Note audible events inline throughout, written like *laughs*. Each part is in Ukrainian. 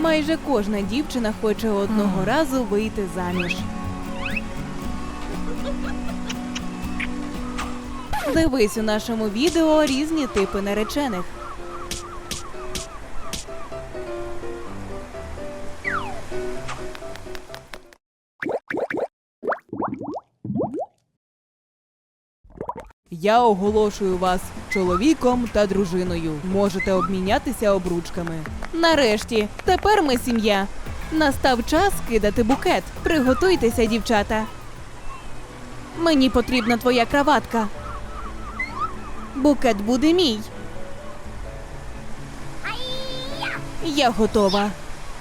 Майже кожна дівчина хоче одного разу вийти заміж. Дивись у нашому відео різні типи наречених. Я оголошую вас чоловіком та дружиною. Можете обмінятися обручками. Нарешті, тепер ми сім'я. Настав час кидати букет. Приготуйтеся, дівчата. Мені потрібна твоя краватка. Букет буде мій. Я готова.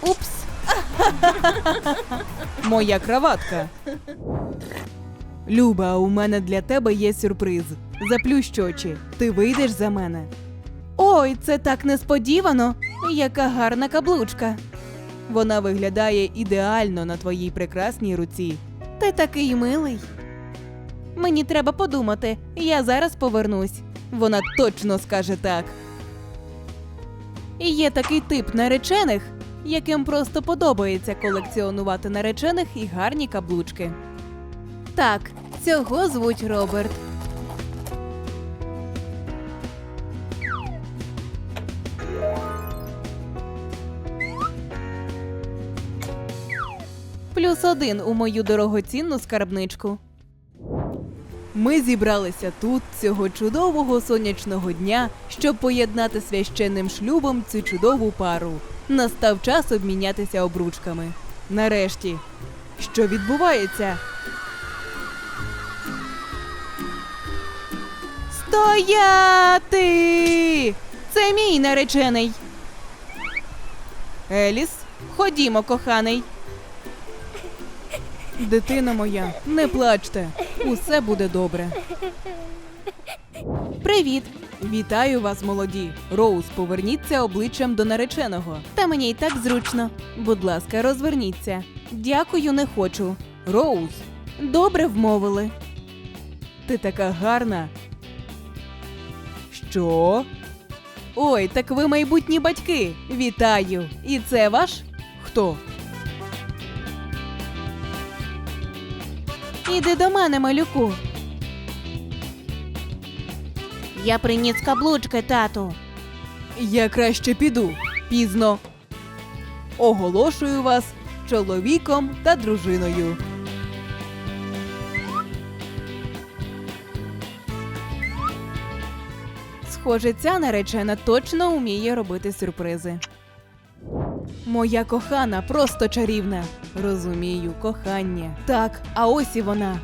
Упс. *laughs* Моя краватка. Люба, у мене для тебе є сюрприз. Заплющ очі. Ти вийдеш за мене. Ой, це так несподівано. Яка гарна каблучка. Вона виглядає ідеально на твоїй прекрасній руці. Ти такий милий. Мені треба подумати. Я зараз повернусь. Вона точно скаже так. І є такий тип наречених, яким просто подобається колекціонувати наречених і гарні каблучки. Так, цього звуть Роберт. Плюс один у мою дорогоцінну скарбничку. Ми зібралися тут цього чудового сонячного дня, щоб поєднати священним шлюбом цю чудову пару. Настав час обмінятися обручками. Нарешті, що відбувається? Стояти! Це мій наречений. Еліс, ходімо, коханий. Дитина моя, не плачте. Усе буде добре. Привіт! Вітаю вас, молоді. Роуз, поверніться обличчям до нареченого. Та мені й так зручно. Будь ласка, розверніться. Дякую, не хочу. Роуз. Добре вмовили. Ти така гарна. Що? Ой, так ви майбутні батьки. Вітаю! І це ваш? Хто? Іди до мене, малюку. Я приніс каблучки, тату. Я краще піду. Пізно. Оголошую вас чоловіком та дружиною. Схоже, ця наречена точно вміє робити сюрпризи. Моя кохана просто чарівна. Розумію, кохання. Так, а ось і вона.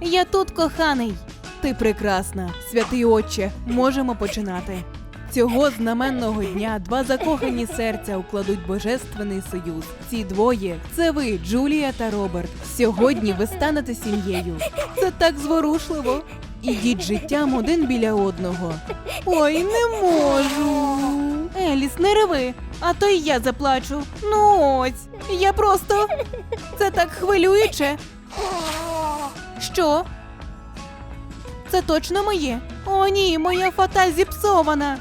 Я тут, коханий. Ти прекрасна, святий отче, можемо починати. Цього знаменного дня два закохані серця укладуть божественний союз. Ці двоє це ви, Джулія та Роберт. Сьогодні ви станете сім'єю. Це так зворушливо. Ідіть життям один біля одного. Ой, не можу. Еліс, не реви, а то й я заплачу. Ну ось, я просто. Це так хвилююче. Що? Це точно моє? О, ні, моя фата зіпсована.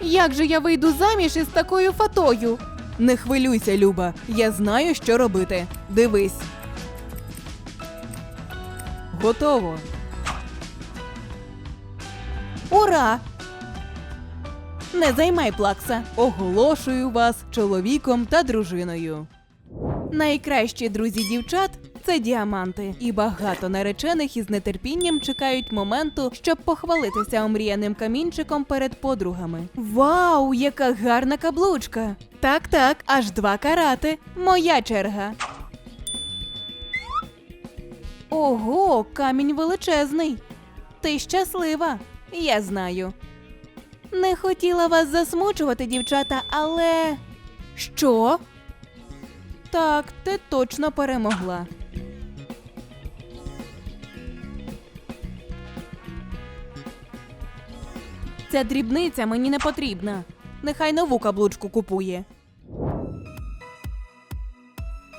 Як же я вийду заміж із такою фатою? Не хвилюйся, Люба. Я знаю, що робити. Дивись. Готово. Ура! Не займай плакса. Оголошую вас чоловіком та дружиною. Найкращі друзі дівчат це діаманти, і багато наречених із нетерпінням чекають моменту, щоб похвалитися омріяним камінчиком перед подругами. Вау, яка гарна каблучка! Так, так, аж два карати. Моя черга. Ого, камінь величезний. Ти щаслива, я знаю. Не хотіла вас засмучувати, дівчата, але. Що? Так, ти точно перемогла. Ця дрібниця мені не потрібна. Нехай нову каблучку купує.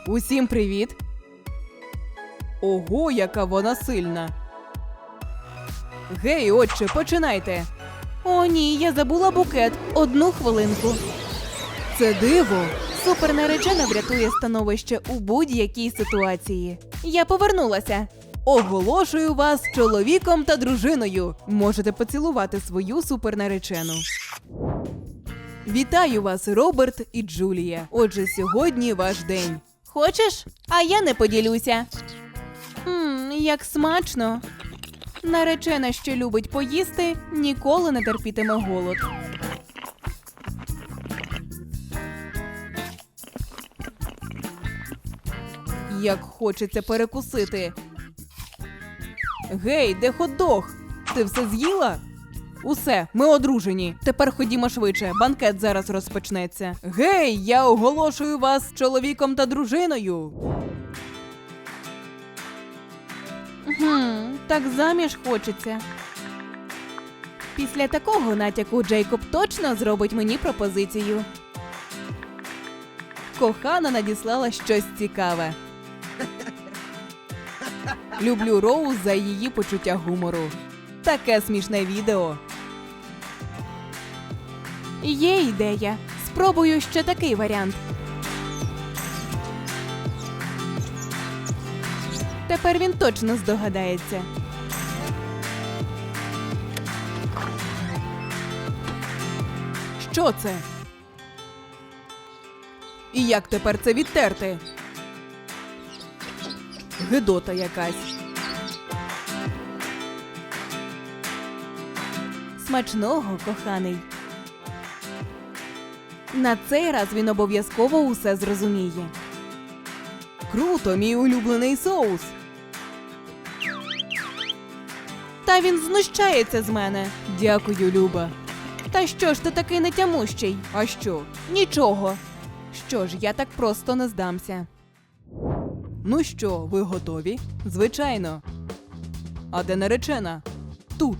Усім привіт. Ого, яка вона сильна. Гей, отче, починайте. О, ні, я забула букет. Одну хвилинку. Це диво. Супернаречена врятує становище у будь-якій ситуації. Я повернулася. Оголошую вас чоловіком та дружиною. Можете поцілувати свою супернаречену. Вітаю вас, Роберт і Джулія. Отже, сьогодні ваш день. Хочеш? А я не поділюся. Мм, як смачно. Наречена, що любить поїсти, ніколи не терпітиме голод. Як хочеться перекусити. Гей, де хот-дог? Ти все з'їла? Усе, ми одружені. Тепер ходімо швидше. Банкет зараз розпочнеться. Гей, я оголошую вас чоловіком та дружиною. Гм, так заміж хочеться. Після такого натяку Джейкоб точно зробить мені пропозицію. Кохана надіслала щось цікаве. Люблю Роуз за її почуття гумору. Таке смішне відео. Є ідея. Спробую ще такий варіант. Тепер він точно здогадається. Що це? І як тепер це відтерти? Гидота якась. Смачного, коханий. На цей раз він обов'язково усе зрозуміє. Круто, мій улюблений соус. Та він знущається з мене. Дякую, Люба. Та що ж ти такий нетямущий? А що? Нічого. Що ж, я так просто не здамся. Ну що, ви готові? Звичайно. А де наречена? Тут.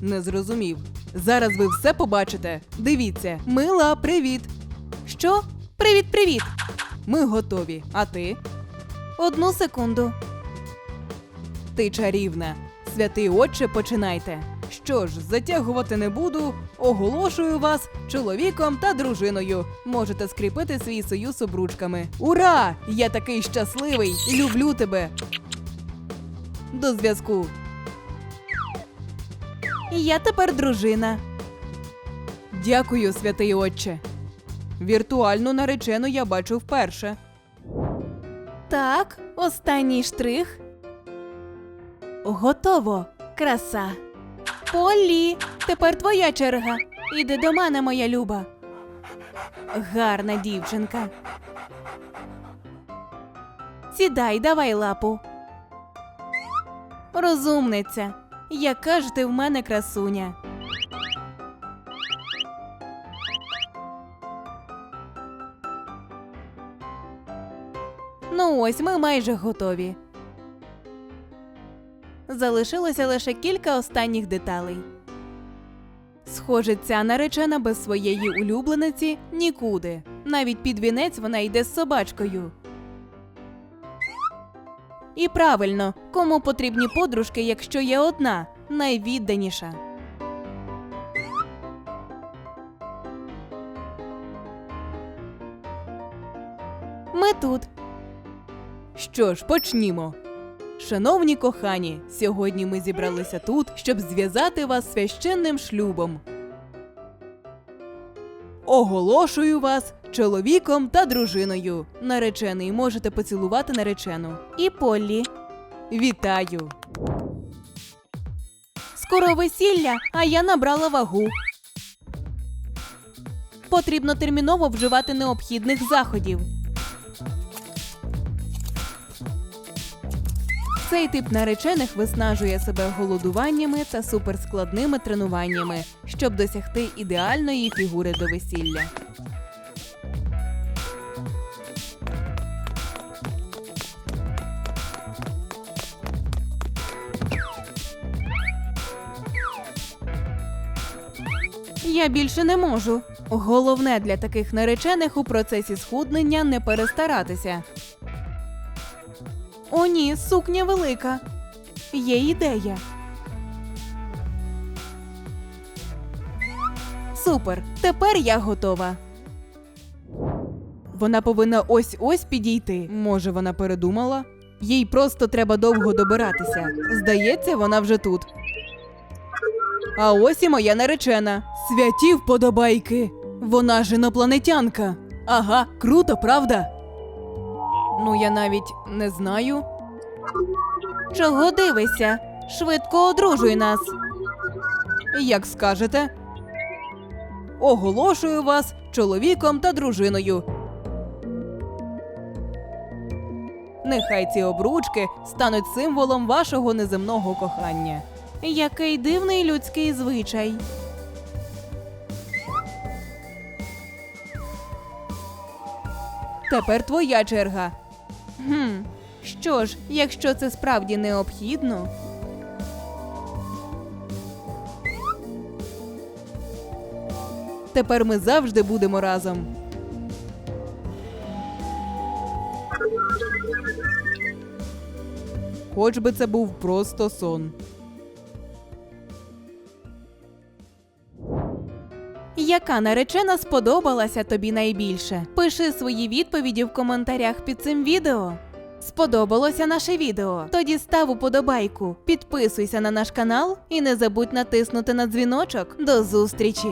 Не зрозумів. Зараз ви все побачите. Дивіться, мила, привіт. Що? Привіт, привіт. Ми готові. А ти? Одну секунду. Ти чарівна. Святий отче, починайте. Що ж, затягувати не буду. Оголошую вас чоловіком та дружиною. Можете скріпити свій союз обручками. Ура! Я такий щасливий! Люблю тебе. До зв'язку. Я тепер дружина. Дякую, святий отче. Віртуальну наречену я бачу вперше. Так, останній штрих. Готово. Краса. Полі, тепер твоя черга. Іди до мене, моя люба. Гарна дівчинка. Сідай, давай лапу. Розумниця. Яка ж ти в мене красуня. Ну ось ми майже готові. Залишилося лише кілька останніх деталей. Схоже, ця наречена без своєї улюблениці нікуди. Навіть під вінець вона йде з собачкою. І правильно, кому потрібні подружки, якщо є одна, найвідданіша. Ми тут. Що ж, почнімо. Шановні кохані, сьогодні ми зібралися тут, щоб зв'язати вас священним шлюбом. Оголошую вас чоловіком та дружиною. Наречений можете поцілувати наречену. І Поллі. Вітаю. Скоро весілля, а я набрала вагу. Потрібно терміново вживати необхідних заходів. Цей тип наречених виснажує себе голодуваннями та суперскладними тренуваннями, щоб досягти ідеальної фігури до весілля. Я більше не можу. Головне для таких наречених у процесі схуднення не перестаратися. О, ні, сукня велика. Є ідея. Супер! Тепер я готова. Вона повинна ось ось підійти. Може, вона передумала? Їй просто треба довго добиратися. Здається, вона вже тут. А ось і моя наречена. Святі вподобайки. Вона ж інопланетянка. Ага, круто, правда? Ну, я навіть не знаю. Чого дивишся? Швидко одружуй нас. Як скажете. Оголошую вас чоловіком та дружиною. Нехай ці обручки стануть символом вашого неземного кохання. Який дивний людський звичай. Тепер твоя черга. Хм, що ж, якщо це справді необхідно. Тепер ми завжди будемо разом. Хоч би це був просто сон. Яка наречена сподобалася тобі найбільше? Пиши свої відповіді в коментарях під цим відео. Сподобалося наше відео? Тоді став уподобайку, підписуйся на наш канал і не забудь натиснути на дзвіночок. До зустрічі!